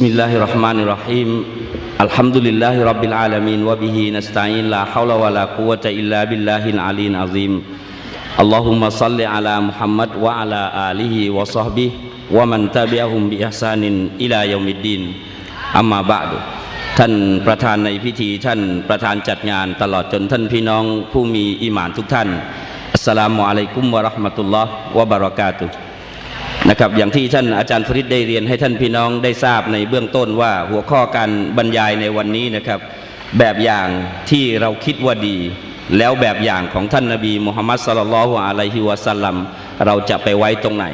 بسم الله الرحمن الرحيم الحمد لله رب العالمين وبه نستعين لا حول ولا قوة إلا بالله العلي العظيم اللهم صل على محمد وعلى آله وصحبه ومن تبعهم بإحسان إلى يوم الدين أما بعد ท่านประธานในพิธีท่านประธานจัดงานตลอดจนท่านพี่น้องผู้มีอิหมานทุกท่านอัสสลามุอะลัยกุมวะราะห์มะตุลลอฮ์วะบะเราะกาตุฮ์ นะครับอย่างที่ท่านอาจารย์ฟริดได้เรียนให้ท่านพี่น้องได้ทราบในเบื้องต้นว่าหัวข้อการบรรยายในวันนี้นะครับ แบบอย่างที่เราคิดว่าดี แล้วแบบอย่างของท่านนบีมุฮัมมัดสลลัลอฮุอะลัยฮิวะสัลลัมเราจะไปไว้ตรงไหน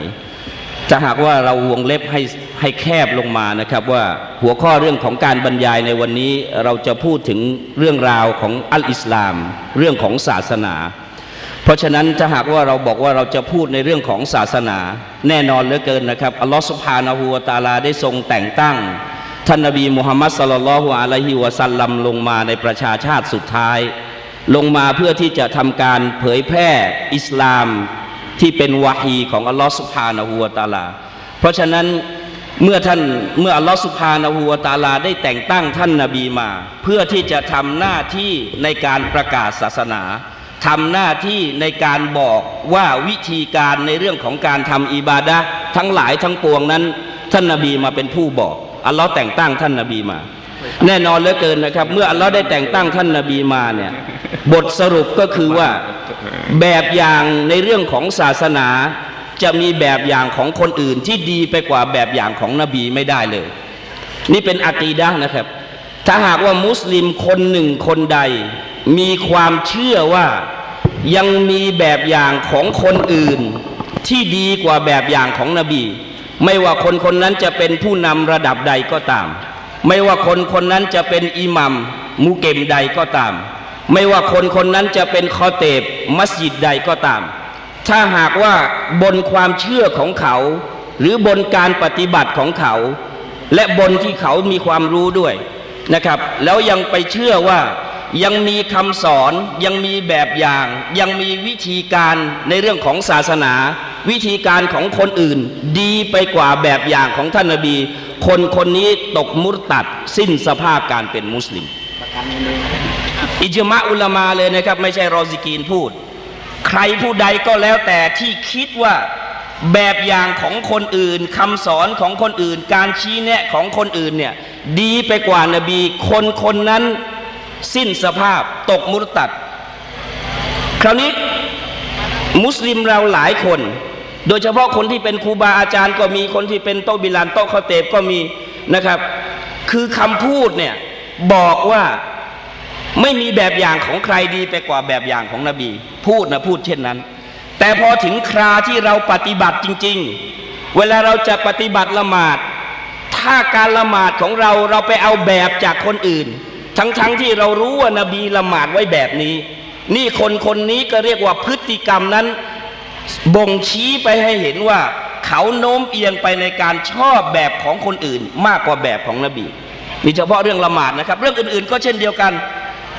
ถ้าหากว่าเราวงเล็บให้ให้แคบลงมานะครับ ว่าหัวข้อเรื่องของการบรรยายในวันนี้เราจะพูดถึงเรื่องราวของอัลอิสลาม เรื่องของศาสนา เพราะฉะนั้นถ้าหากว่าเราบอกว่าเราจะพูดในเรื่องของศาสนา แน่นอนเหลือเกินนะครับอัลลอฮฺสุบฮานาหูวตาลาได้ทรงแต่งตั้ง ท่านนบีมุฮัมมัดสลลัลลอฮุอะลัยฮิวะสัลลัมลงมาในประชาชาติสุดท้าย ลงมาเพื่อที่จะทำการเผยแพร่อิสลามที่เป็นวาฮีของอัลลอฮฺสุบฮานาหูวตาลา เพราะฉะนั้นเมื่อท่านเมื่ออัลลอฮฺสุบฮานะฮูวตาลาได้แต่งตั้งท่านนาบีมา เพื่อที่จะทำหน้าที่ในการประกาศศาสนา ทำหน้าที่ในการบอกว่าวิธีการในเรื่องของการทำอิบาดะทั้งหลายทั้งปวงนั้น ท่านนาบีมาเป็นผู้บอกอัลลอฮ์แต่งตั้งท่านนาบีมา แน่นอนเหลือเกินนะครับ เมื่ออัลลอฮ์ได้แต่งตั้งท่านนาบีมาเนี่ยบทสรุปก็คือว่าแบบอย่างในเรื่องของศาสนา จะมีแบบอย่างของคนอื่นที่ดีไปกว่าแบบอย่างของนบีไม่ได้เลย นี่เป็นอะกีดะนะครับ ถ้าหากว่ามุสลิมคนหนึ่งคนใด มีความเชื่อว่ายังมีแบบอย่างของคนอื่น ที่ดีกว่าแบบอย่างของนบี ไม่ว่าคนคนนั้นจะเป็นผู้นำระดับใดก็ตาม ไม่ว่าคนคนนั้นจะเป็นอิหมัมมุเกมใดก็ตาม ไม่ว่าคนคนนั้นจะเป็นคอเตบมัสยิดใดก็ตาม ถ้าหากว่าบนความเชื่อของเขา หรือบนการปฏิบัติของเขา และบนที่เขามีความรู้ด้วยนะครับ แล้วยังไปเชื่อว่า ยังมีคำสอนยังมีแบบอย่าง ยังมีวิธีการในเรื่องของศาสนา วิธีการของคนอื่น ดีไปกว่าแบบอย่างของท่านนบี คนคนนี้ตกมุรตัดสิ้นสภาพการเป็นมุสลิม อิจมะอุลามาเลยนะครับ ไม่ใช่รอซิกีนพูด ใครผู้ใดก็แล้วแต่ที่คิดว่าแบบอย่างของคนอื่นคำสอนของคนอื่น การชี้แนะของคนอื่นเนี่ยดีไปกว่านบี คนคนนั้น สิ้นสภาพตกมุรตัด คราวนี้มุสลิมเราหลายคน โดยเฉพาะคนที่เป็นครูบาอาจารย์ก็มีคนที่เป็นโต๊ะบิลานโต๊ะเขาเตบก็มีนะครับ คือคำพูดเนี่ยบอกว่าไม่มีแบบอย่างของใครดีไปกว่าแบบอย่างของนบี พูดนะพูดเช่นนั้น แต่พอถึงคราที่เราปฏิบัติจริง ๆ เวลาเราจะปฏิบัติละหมาด ถ้าการละหมาดของเราเราไปเอาแบบจากคนอื่น ทั้งๆทที่เรารู้ว่านบีละหมาดไว้แบบนี้ นี่คนคนนี้ก็เรียกว่าพฤติกรรมนั้นบ่งชี้ไปให้เห็นว่า เขาโน้มเอียงไปในการชอบแบบของคนอื่น มากกว่าแบบของนบีนี่เฉพาะเรื่องละหมาดนะครับ เรื่องอื่นๆ ก็เช่นเดียวกัน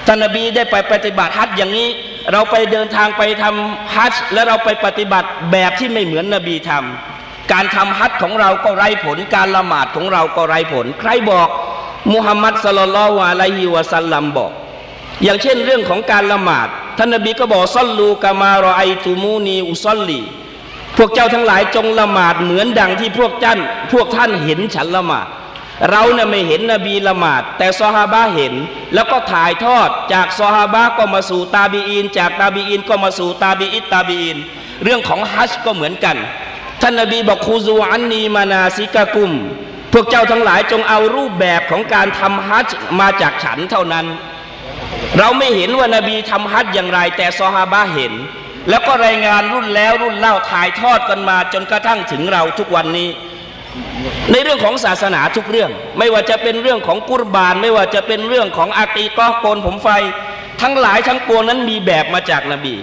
ท่านนบีได้ไปปฏิบัติฮัจญ์อย่างนี้ เราไปเดินทางไปทำฮัจญ์และเราไปปฏิบัติแบบที่ไม่เหมือนนบีทำการทำฮัจญ์ของเราก็ไร้ผล การละหมาดของเราก็ไร้ผล ใครบอก มุฮัมมัดสลลัลลอฮุอะลัยฮิวะสัลลัมบอก อย่างเช่นเรื่องของการละหมาด ท่านนบีก็บอกซัลลูกามารอไอตูมูนีอุซัลลีพวกเจ้าทั้งหลายจงละหมาดเหมือนดังที่พวกท่านพวกท่านเห็นฉันละหมาด เราเนี่ยไม่เห็นนบีละหมาด แต่ซอฮาบะเห็น แล้วก็ถ่ายทอดจากซอฮาบะก็มาสู่ตาบีอินจากตาบีอินก็มาสู่ตาบีอิตตาบีอินเรื่องของฮัจญ์ก็เหมือนกัน ท่านนบีบอกคูซูอันนีมานาซิกะกุม พวกเจ้าทั้งหลายจงเอารูปแบบของการทำฮัจญ์มาจากฉันเท่านั้น เราไม่เห็นว่านบีทำฮัจญ์อย่างไร แต่ซอฮาบะเห็น แล้วก็รายงานรุ่นแล้วรุ่นเล่าถ่ายทอดกันมาจนกระทั่งถึงเราทุกวันนี้ ในเรื่องของศาสนาทุกเรื่อง ไม่ว่าจะเป็นเรื่องของกุรบาน ไม่ว่าจะเป็นเรื่องของอาตีก็โกนผมไฟ ทั้งหลายทั้งปวงนั้นมีแบบมาจากนบี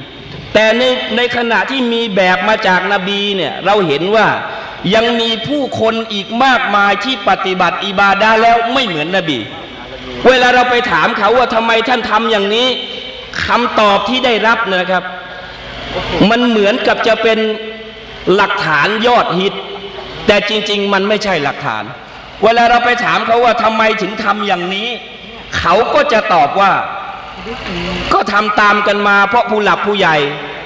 แต่ในในขณะที่มีแบบมาจากนบีเนี่ยเราเห็นว่า ยังมีผู้คนอีกมากมายที่ปฏิบัติอิบาดาแล้วไม่เหมือนนบี เวลาเราไปถามเขาว่าทำไมท่านทำอย่างนี้คำตอบที่ได้รับนะครับ มันเหมือนกับจะเป็นหลักฐานยอดฮิต แต่จริง ๆ มันไม่ใช่หลักฐาน เวลาเราไปถามเขาว่าทำไมถึงทำอย่างนี้ เขาก็จะตอบว่า ก็ทำตามกันมา เพราะผู้หลักผู้ใหญ่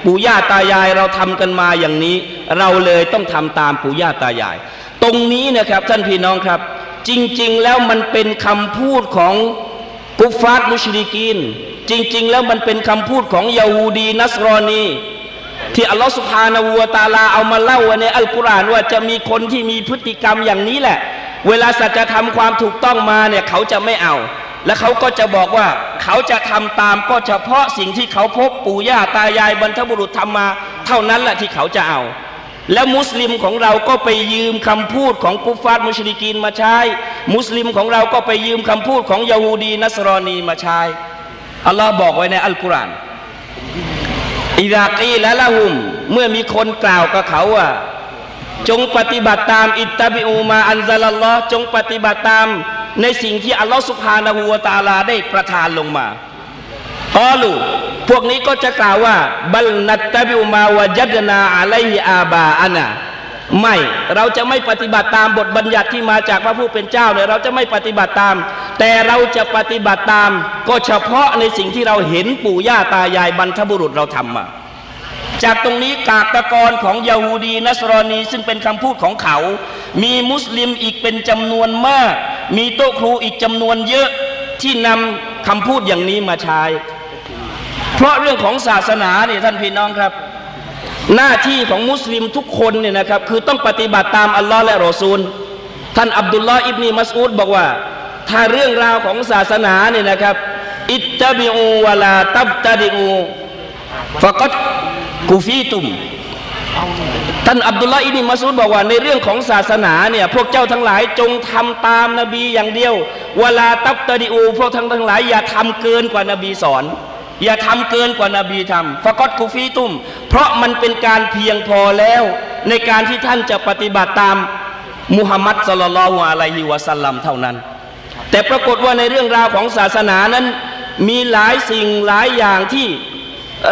ปู่ย่าตายายเราทำกันมาอย่างนี้ เราเลยต้องทำตามปู่ย่าตายาย ตรงนี้นะครับท่านพี่น้องครับ จริง ๆ แล้วมันเป็นคำพูดของกุฟฟาร์มุชริกีนจริง ๆ แล้วมันเป็นคำพูดของยาฮูดีนัสรอนีที่อัลลอฮฺสุบฮานาวูวตาลาเอามาเล่าไว้ในอัลกุรอานว่าจะมีคนที่มีพฤติกรรมอย่างนี้แหละ เวลาสัจธรรมความถูกต้องมาเนี่ยเขาจะไม่เอา และเขาก็จะบอกว่าเขาจะทำตามก็เฉพาะสิ่งที่เขาพบปู่ย่าตายายบรรพบุรุษทำมา เท่านั้นแหละที่เขาจะเอา แล้วมุสลิมของเราก็ไปยืมคำพูดของกุฟฟาร์มุชริกีนมาใช้ มุสลิมของเราก็ไปยืมคำพูดของยาฮูดีนัสรอนีมาใช้อัลลอฮ์บอกไว้ในอัลกุรอานอิดากีและละหุม เมื่อมีคนกล่าวกับเขาว่า จงปฏิบัติตามอิตตาบิอูมาอันซาลลอฮ์จงปฏิบัติตามในสิ่งที่อัลลอฮ์สุบฮานะฮูวตาลาได้ประทานลงมากอลู พวกนี้ก็จะกล่าวว่าบัลนัตตะบิอูมาวะจัดนาอะลัยฮิอาบาอานาไม่เราจะไม่ปฏิบัติตามบทบัญญัติที่มาจากพระผู้เป็นเจ้าเนี่ยเราจะไม่ปฏิบัติตาม แต่เราจะปฏิบัติตาม ก็เฉพาะในสิ่งที่เราเห็นปู่ย่าตายายบรรพบุรุษเราทำมาจากตรงนี้กากตะกรของยาฮูดีนัสรอนีซึ่งเป็นคำพูดของเขา มีมุสลิมอีกเป็นจำนวนมาก มีโต๊ะครูอีกจำนวนเยอะที่นำคำพูดอย่างนี้มาใช้ เพราะเรื่องของศาสนาเนี่ยท่านพี่น้องครับ หน้าที่ของมุสลิมทุกคนเนี่ยนะครับ คือต้องปฏิบัติตามอัลลอฮ์และรอซูล ท่านอับดุลลอฮ์อิบนีมัสอูดบอกว่า ถ้าเรื่องราวของศาสนาเนี่ยนะครับ อิตตะบิอูวะลาตับตะดิอูฟะกัดกูฟีตุมท่านอับดุลลาห์อิบนีมัสอูดบอกว่าในเรื่องของศาสนาเนี่ยพวกเจ้าทั้งหลายจงทำตามนบีอย่างเดียว เวลาตับตะดิอู พวกทั้งทั้งหลายอย่าทำเกินกว่านบีสอน อย่าทำเกินกว่านบีทำฟะกอดกูฟีตุม เพราะมันเป็นการเพียงพอแล้ว ในการที่ท่านจะปฏิบัติตามมุฮัมมัดสลลัลลอฮุอะลัยฮิวะสัลลัมเท่านั้น แต่ปรากฏว่าในเรื่องราวของศาสนานั้น มีหลายสิ่งหลายอย่างที่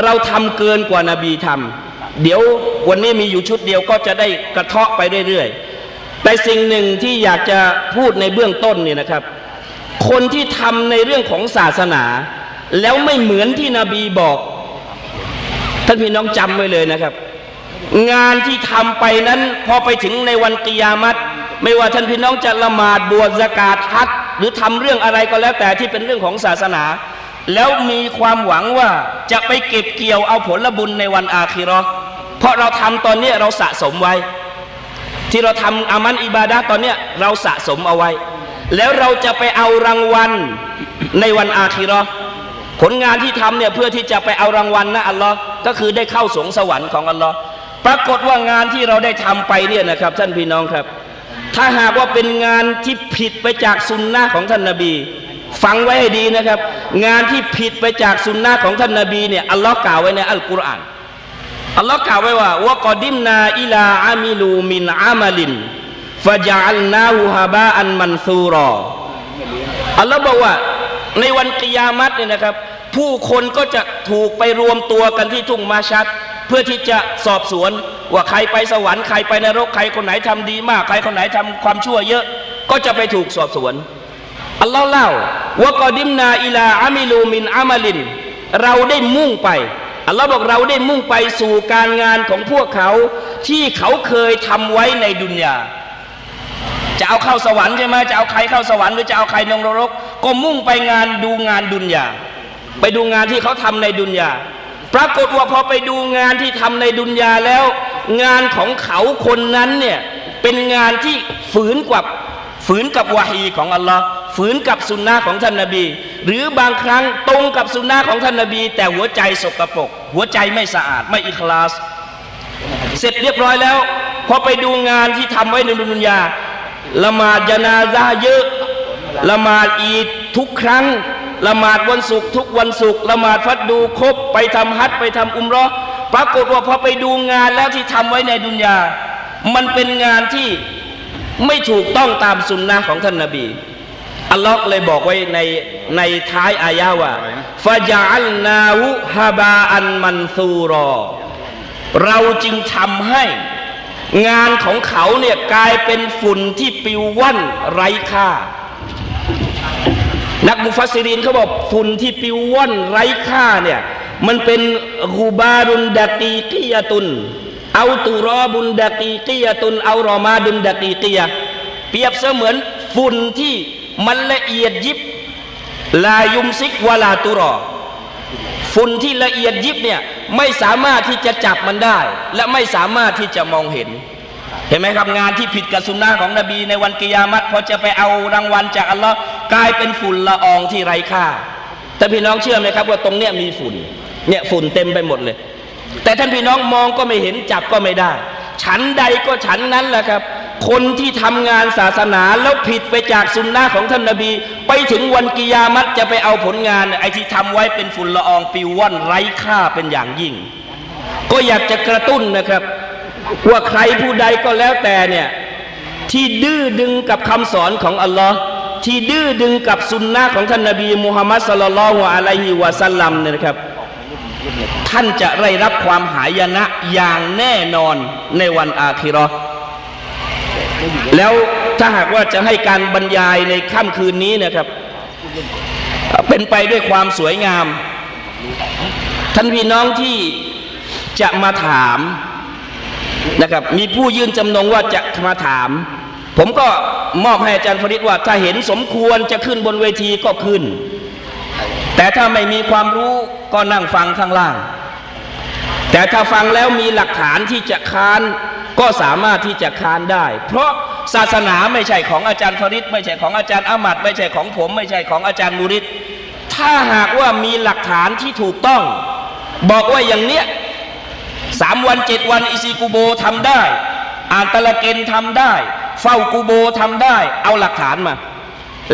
เราทำเกินกว่านาบีทำเดี๋ยววันนี้มีอยู่ชุดเดียวก็จะได้กระเทาะไปเรื่อยๆ แต่สิ่งหนึ่งที่อยากจะพูดในเบื้องต้นเนี่ยนะครับ คนที่ทำในเรื่องของศาสนา แล้วไม่เหมือนที่นบีบอกท่านพี่น้องจำไว้เลยนะครับ งานที่ทำไปนั้น พอไปถึงในวันกิยามัตไม่ว่าท่านพี่น้องจะละหมาดบวชสกาดฮัดหรือทำเรื่องอะไรก็แล้วแต่ที่เป็นเรื่องของศาสนา แล้วมีความหวังว่าจะไปเก็บเกี่ยวเอาผลบุญในวันอาคิราะห์เพราะเราทำตอนนี้เราสะสมไว้ ที่เราทำอามันอิบาดะตอนเนี้ยเราสะสมเอาไว้ แล้วเราจะไปเอารางวัลในวันอาคิราะห์ ผลงานที่ทำเนี่ยเพื่อที่จะไปเอารางวัลนะอัลลอฮ์ก็คือได้เข้าสวงสวรรค์ของอัลลอฮ์ปรากฏว่างานที่เราได้ทำไปเนี่ยนะครับ ท่านพี่น้องครับ ถ้าหากว่าเป็นงานที่ผิดไปจากสุนนะของท่านนาบีฟังไว้ให้ดีนะครับ งานที่ผิดไปจากสุนนะของท่านนาบีเนี่ยอัลลอฮ์กล่าวไว้ในอัลกุรอานอัลลอฮ์กล่าวไว้ว่าวะกอดิมนาอิลาอามิลูมินอามัลินฟะจัลนาหูฮาบาอันมันซูรออัลลอฮ์บอกว่า ในวันกิยามัตเนี่ยนะครับ ผู้คนก็จะถูกไปรวมตัวกันที่ทุ่งมาชัด เพื่อที่จะสอบสวนว่าใครไปสวรรค์ใครไปนรกใครคนไหนทำดีมาก ใครคนไหนทำความชั่วเยอะ ก็จะไปถูกสอบสวนอัลลอฮ์เล่าว่ากอดิมนาอิลาอามิลูมินอามัลิน เราได้มุ่งไปอัลลอฮ์บอกเราได้มุ่งไปสู่การงานของพวกเขาที่เขาเคยทำไว้ในดุนยาจะเอาเข้าสวรรค์ใช่ไหมจะเอาใครเข้าสวรรค์หรือจะเอาใครลงนรก ก็มุ่งไปงานดูงานดุนยาไปดูงานที่เขาทำในดุนยาปรากฏว่าพอไปดูงานที่ทำในดุนยาแล้ว งานของเขาคนนั้นเนี่ยเป็นงานที่ฝืนกับฝืนกับวาฮีของอัลลอฮ์ฝืนกับสุนนะของท่านนาบี หรือบางครั้งตรงกับสุนนะของท่านนาบี แต่หัวใจสกปรกหัวใจไม่สะอาดไม่อิคลาส เสร็จเรียบร้อยแล้ว พอไปดูงานที่ทำไว้ในดุนยาละหมาดยานาซาเยอะ ละหมาดอีดทุกครั้งละหมาดวันศุกร์ทุกวันศุกร์ละหมาดฟัดดูครบไปทำฮัจญ์ไปทำอุมรอปรากฏว่าพอไปดูงานแล้วที่ทำไว้ในดุนยา มันเป็นงานที่ไม่ถูกต้องตามสุนนะของท่านนาบีอัลลอฮ์เลยบอกไว้ในในท้ายอายะว่าฟาจัลนาหุฮาบาอันมันซูรอ เราจึงทำให้ งานของเขาเนี่ยกลายเป็นฝุ่นที่ปิวว่อนไร้ค่า นักมุฟัสซิรินเขาบอกฝุ่นที่ปิวว่อนไร้ค่าเนี่ย มันเป็นกูบารุนดากีกียตุนเอาตุรอบุนดากีกียตุนเอารอมาดุนดากีกียะเปรียบเสมือนฝุ่นที่มันละเอียดยิบลายุมซิกวาลาตุรอฝุ่นที่ละเอียดยิบเนี่ยไม่สามารถที่จะจับมันได้ และไม่สามารถที่จะมองเห็น เห็นไหมครับงานที่ผิดกับสุนนะของนบีในวันกิยามัตพอจะไปเอารางวัลจากอัลลอฮ์ กลายเป็นฝุ่นละอองที่ไร้ค่า แต่พี่น้องเชื่อไหมครับว่าตรงเนี้ยมีฝุ่น เนี่ยฝุ่นเต็มไปหมดเลย แต่ท่านพี่น้องมองก็ไม่เห็นจับก็ไม่ได้ ฉันใดก็ฉันนั้นแหละครับ คนที่ทำงานศาสนาแล้วผิดไปจากสุนนะของท่านนบี ไปถึงวันกิยามัตจะไปเอาผลงานไอ้ที่ทำไว้เป็นฝุ่นละอองปิวว่อนไร้ค่าเป็นอย่างยิ่ง ก็อยากจะกระตุ้นนะครับ ว่าใครผู้ใดก็แล้วแต่เนี่ยที่ดื้อดึงกับคำสอนของอัลลอฮ์ ที่ดื้อดึงกับสุนนะของท่านนบีมุฮัมมัดสลลัลฮุอะลัยฮิวะสัลลัมเนี่ยนะครับ ท่านจะได้รับความหายนะอย่างแน่นอนในวันอาคิราะแล้วถ้าหากว่าจะให้การบรรยายในค่ำคืนนี้นะครับ เป็นไปด้วยความสวยงาม ท่านพี่น้องที่จะมาถามนะครับ มีผู้ยื่นจำนงว่าจะมาถาม ผมก็มอบให้อาจารย์ฟริดว่าถ้าเห็นสมควรจะขึ้นบนเวทีก็ขึ้น แต่ถ้าไม่มีความรู้ก็นั่งฟังข้างล่าง แต่ถ้าฟังแล้วมีหลักฐานที่จะค้านก็สามารถที่จะค้านได้ เพราะศาสนาไม่ใช่ของอาจารย์ฟริดไม่ใช่ของอาจารย์อามัดไม่ใช่ของผม ไม่ใช่ของอาจารย์มูริดถ้าหากว่ามีหลักฐานที่ถูกต้อง บอกว่าอย่างเนี้ยสามวันเจ็ดวันอิซีกูโบทำได้ อ่านตะละเกนทำได้ เฝ้ากูโบทำได้ เอาหลักฐานมา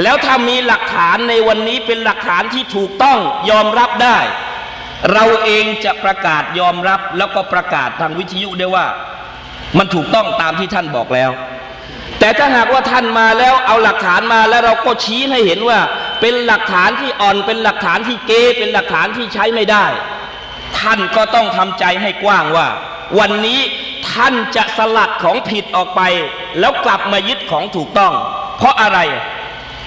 แล้วถ้ามีหลักฐานในวันนี้เป็นหลักฐานที่ถูกต้องยอมรับได้ เราเองจะประกาศยอมรับแล้วก็ประกาศทางวิทยุได้ว่า มันถูกต้องตามที่ท่านบอกแล้ว แต่ถ้าหากว่าท่านมาแล้วเอาหลักฐานมาแล้วเราก็ชี้ให้เห็นว่า เป็นหลักฐานที่อ่อนเป็นหลักฐานที่เกเป็นหลักฐานที่ใช้ไม่ได้ ท่านก็ต้องทำใจให้กว้างว่า วันนี้ท่านจะสลัดของผิดออกไป แล้วกลับมายึดของถูกต้อง เพราะอะไร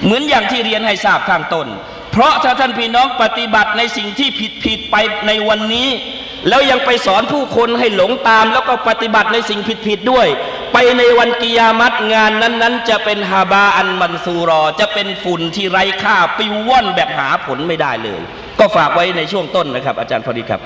เหมือนอย่างที่เรียนให้ทราบข้างต้น เพราะถ้าท่านพี่น้องปฏิบัติในสิ่งที่ผิดผิดไปในวันนี้ แล้วยังไปสอนผู้คนให้หลงตาม แล้วก็ปฏิบัติในสิ่งผิดผิดด้วย ไปในวันกิยามัตงานนั้นๆ จะเป็นฮาบาอันมันซูรอ จะเป็นฝุ่นที่ไร้ค่าปิวว่อนแบบหาผลไม่ได้เลย ก็ฝากไว้ในช่วงต้นนะครับ อาจารย์พอดีครับ